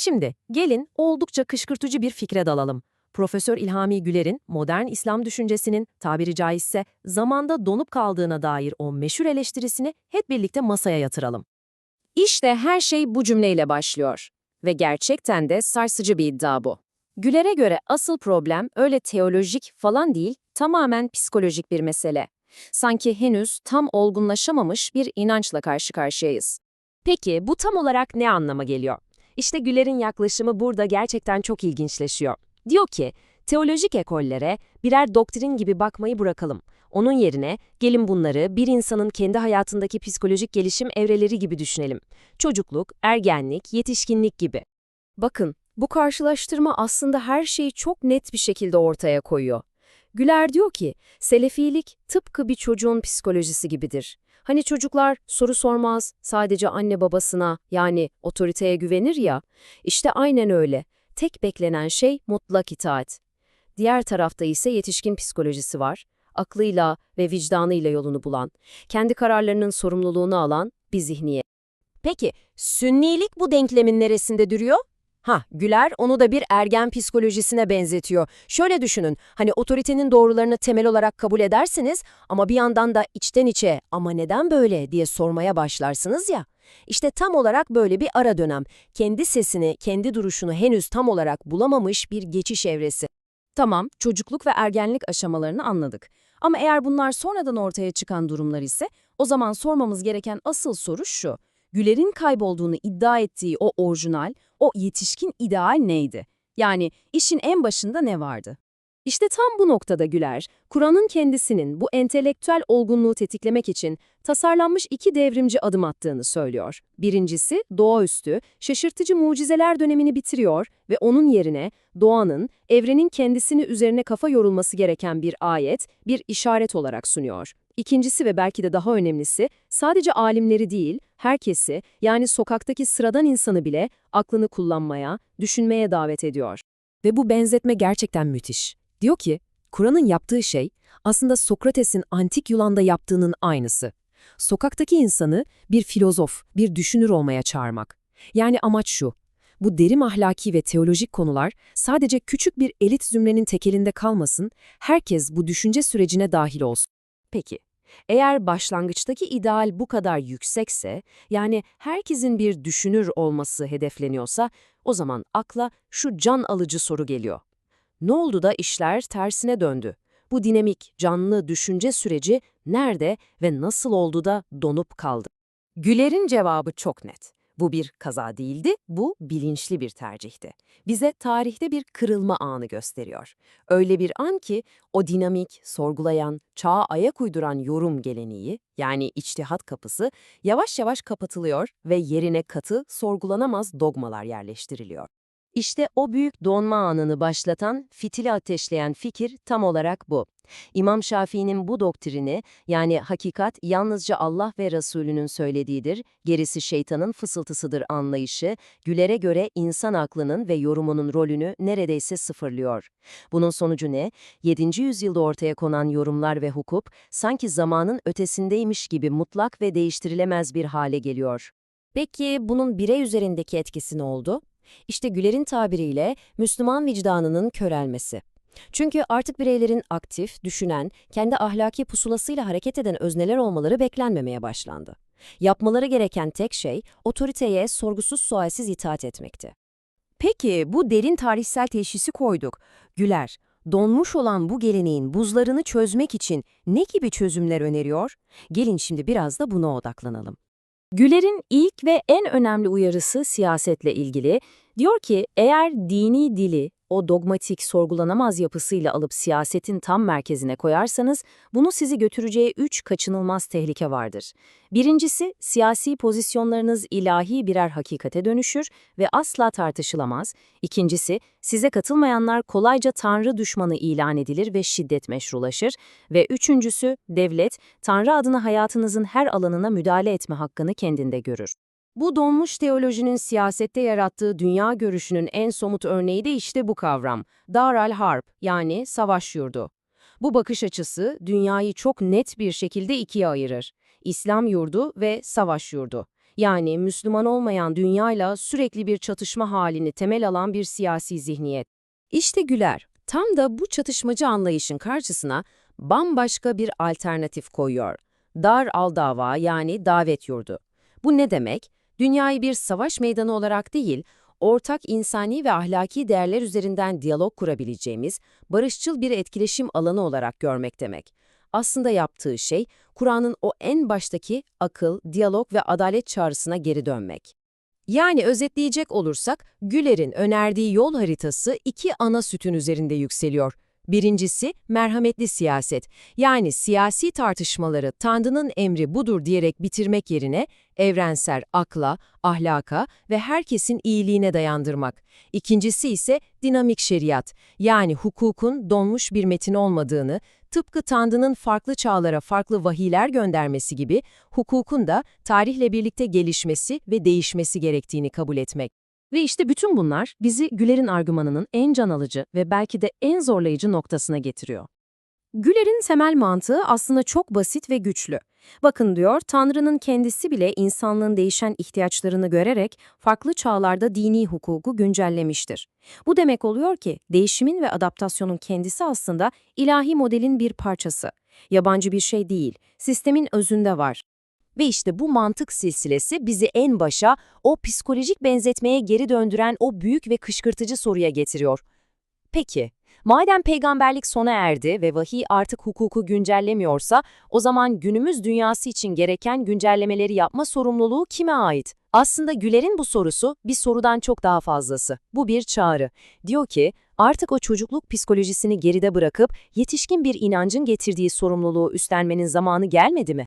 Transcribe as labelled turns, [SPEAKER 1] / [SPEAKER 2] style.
[SPEAKER 1] Şimdi gelin oldukça kışkırtıcı bir fikre dalalım. Profesör İlhami Güler'in modern İslam düşüncesinin tabiri caizse zamanda donup kaldığına dair o meşhur eleştirisini hep birlikte masaya yatıralım.
[SPEAKER 2] İşte her şey bu cümleyle başlıyor. Ve gerçekten de sarsıcı bir iddia bu. Güler'e göre asıl problem öyle teolojik falan değil, tamamen psikolojik bir mesele. Sanki henüz tam olgunlaşamamış bir inançla karşı karşıyayız.
[SPEAKER 1] Peki bu tam olarak ne anlama geliyor? İşte Güler'in yaklaşımı burada gerçekten çok ilginçleşiyor. Diyor ki, teolojik ekollere birer doktrin gibi bakmayı bırakalım. Onun yerine gelin bunları bir insanın kendi hayatındaki psikolojik gelişim evreleri gibi düşünelim. Çocukluk, ergenlik, yetişkinlik gibi.
[SPEAKER 2] Bakın, bu karşılaştırma aslında her şeyi çok net bir şekilde ortaya koyuyor. Güler diyor ki, selefilik tıpkı bir çocuğun psikolojisi gibidir. Hani çocuklar soru sormaz, sadece anne babasına yani otoriteye güvenir ya, işte aynen öyle. Tek beklenen şey mutlak itaat. Diğer tarafta ise yetişkin psikolojisi var. Aklıyla ve vicdanıyla yolunu bulan, kendi kararlarının sorumluluğunu alan bir zihniyet.
[SPEAKER 1] Peki, sünnilik bu denklemin neresinde duruyor? Ha, Güler onu da bir ergen psikolojisine benzetiyor. Şöyle düşünün, hani otoritenin doğrularını temel olarak kabul edersiniz ama bir yandan da içten içe ama neden böyle diye sormaya başlarsınız ya. İşte tam olarak böyle bir ara dönem, kendi sesini, kendi duruşunu henüz tam olarak bulamamış bir geçiş evresi.
[SPEAKER 2] Tamam, çocukluk ve ergenlik aşamalarını anladık. Ama eğer bunlar sonradan ortaya çıkan durumlar ise, o zaman sormamız gereken asıl soru şu. Güler'in kaybolduğunu iddia ettiği o orijinal, o yetişkin ideal neydi? Yani işin en başında ne vardı? İşte tam bu noktada Güler, Kur'an'ın kendisinin bu entelektüel olgunluğu tetiklemek için tasarlanmış iki devrimci adım attığını söylüyor. Birincisi, doğaüstü, şaşırtıcı mucizeler dönemini bitiriyor ve onun yerine doğanın, evrenin kendisini üzerine kafa yorulması gereken bir ayet, bir işaret olarak sunuyor. İkincisi ve belki de daha önemlisi, sadece alimleri değil, herkesi, yani sokaktaki sıradan insanı bile aklını kullanmaya, düşünmeye davet ediyor.
[SPEAKER 1] Ve bu benzetme gerçekten müthiş. Diyor ki, Kur'an'ın yaptığı şey aslında Sokrates'in antik Yunan'da yaptığının aynısı. Sokaktaki insanı bir filozof, bir düşünür olmaya çağırmak. Yani amaç şu, bu derin ahlaki ve teolojik konular sadece küçük bir elit zümrenin tekelinde kalmasın, herkes bu düşünce sürecine dahil olsun.
[SPEAKER 2] Peki, eğer başlangıçtaki ideal bu kadar yüksekse, yani herkesin bir düşünür olması hedefleniyorsa, o zaman akla şu can alıcı soru geliyor. Ne oldu da işler tersine döndü? Bu dinamik, canlı düşünce süreci nerede ve nasıl oldu da donup kaldı? Güler'in cevabı çok net. Bu bir kaza değildi, bu bilinçli bir tercihti. Bize tarihte bir kırılma anı gösteriyor. Öyle bir an ki o dinamik, sorgulayan, çağa ayak uyduran yorum geleneği, yani içtihat kapısı, yavaş yavaş kapatılıyor ve yerine katı, sorgulanamaz dogmalar yerleştiriliyor. İşte o büyük donma anını başlatan, fitili ateşleyen fikir tam olarak bu. İmam Şafii'nin bu doktrini, yani hakikat yalnızca Allah ve Resulünün söylediğidir, gerisi şeytanın fısıltısıdır anlayışı, Güler'e göre insan aklının ve yorumunun rolünü neredeyse sıfırlıyor. Bunun sonucu ne? 7. yüzyılda ortaya konan yorumlar ve hukuk, sanki zamanın ötesindeymiş gibi mutlak ve değiştirilemez bir hale geliyor.
[SPEAKER 1] Peki bunun birey üzerindeki etkisi ne oldu? İşte Güler'in tabiriyle Müslüman vicdanının körelmesi. Çünkü artık bireylerin aktif, düşünen, kendi ahlaki pusulasıyla hareket eden özneler olmaları beklenmemeye başlandı. Yapmaları gereken tek şey otoriteye sorgusuz sualsiz itaat etmekti. Peki bu derin tarihsel teşhisi koyduk. Güler, donmuş olan bu geleneğin buzlarını çözmek için ne gibi çözümler öneriyor? Gelin şimdi biraz da buna odaklanalım.
[SPEAKER 2] Güler'in ilk ve en önemli uyarısı siyasetle ilgili. Diyor ki eğer dini dili o dogmatik, sorgulanamaz yapısıyla alıp siyasetin tam merkezine koyarsanız, bunu sizi götüreceği üç kaçınılmaz tehlike vardır. Birincisi, siyasi pozisyonlarınız ilahi birer hakikate dönüşür ve asla tartışılamaz. İkincisi, size katılmayanlar kolayca Tanrı düşmanı ilan edilir ve şiddet meşrulaşır. Ve üçüncüsü, devlet, Tanrı adına hayatınızın her alanına müdahale etme hakkını kendinde görür. Bu donmuş teolojinin siyasette yarattığı dünya görüşünün en somut örneği de işte bu kavram, Daral Harp yani savaş yurdu. Bu bakış açısı dünyayı çok net bir şekilde ikiye ayırır. İslam yurdu ve savaş yurdu. Yani Müslüman olmayan dünyayla sürekli bir çatışma halini temel alan bir siyasi zihniyet. İşte Güler, tam da bu çatışmacı anlayışın karşısına bambaşka bir alternatif koyuyor. Dar al dava yani davet yurdu. Bu ne demek? Dünyayı bir savaş meydanı olarak değil, ortak insani ve ahlaki değerler üzerinden diyalog kurabileceğimiz, barışçıl bir etkileşim alanı olarak görmek demek. Aslında yaptığı şey, Kur'an'ın o en baştaki akıl, diyalog ve adalet çağrısına geri dönmek. Yani özetleyecek olursak, Güler'in önerdiği yol haritası iki ana sütun üzerinde yükseliyor. Birincisi, merhametli siyaset. Yani siyasi tartışmaları Tanrı'nın emri budur diyerek bitirmek yerine evrensel akla, ahlaka ve herkesin iyiliğine dayandırmak. İkincisi ise dinamik şeriat. Yani hukukun donmuş bir metin olmadığını, tıpkı Tanrı'nın farklı çağlara farklı vahiyler göndermesi gibi hukukun da tarihle birlikte gelişmesi ve değişmesi gerektiğini kabul etmek. Ve işte bütün bunlar bizi Güler'in argümanının en can alıcı ve belki de en zorlayıcı noktasına getiriyor. Güler'in temel mantığı aslında çok basit ve güçlü. Bakın diyor, Tanrı'nın kendisi bile insanlığın değişen ihtiyaçlarını görerek farklı çağlarda dini hukuku güncellemiştir. Bu demek oluyor ki değişimin ve adaptasyonun kendisi aslında ilahi modelin bir parçası. Yabancı bir şey değil, sistemin özünde var.
[SPEAKER 1] Ve işte bu mantık silsilesi bizi en başa, o psikolojik benzetmeye geri döndüren o büyük ve kışkırtıcı soruya getiriyor. Peki, madem peygamberlik sona erdi ve vahiy artık hukuku güncellemiyorsa, o zaman günümüz dünyası için gereken güncellemeleri yapma sorumluluğu kime ait? Aslında Güler'in bu sorusu bir sorudan çok daha fazlası. Bu bir çağrı. Diyor ki, artık o çocukluk psikolojisini geride bırakıp yetişkin bir inancın getirdiği sorumluluğu üstlenmenin zamanı gelmedi mi?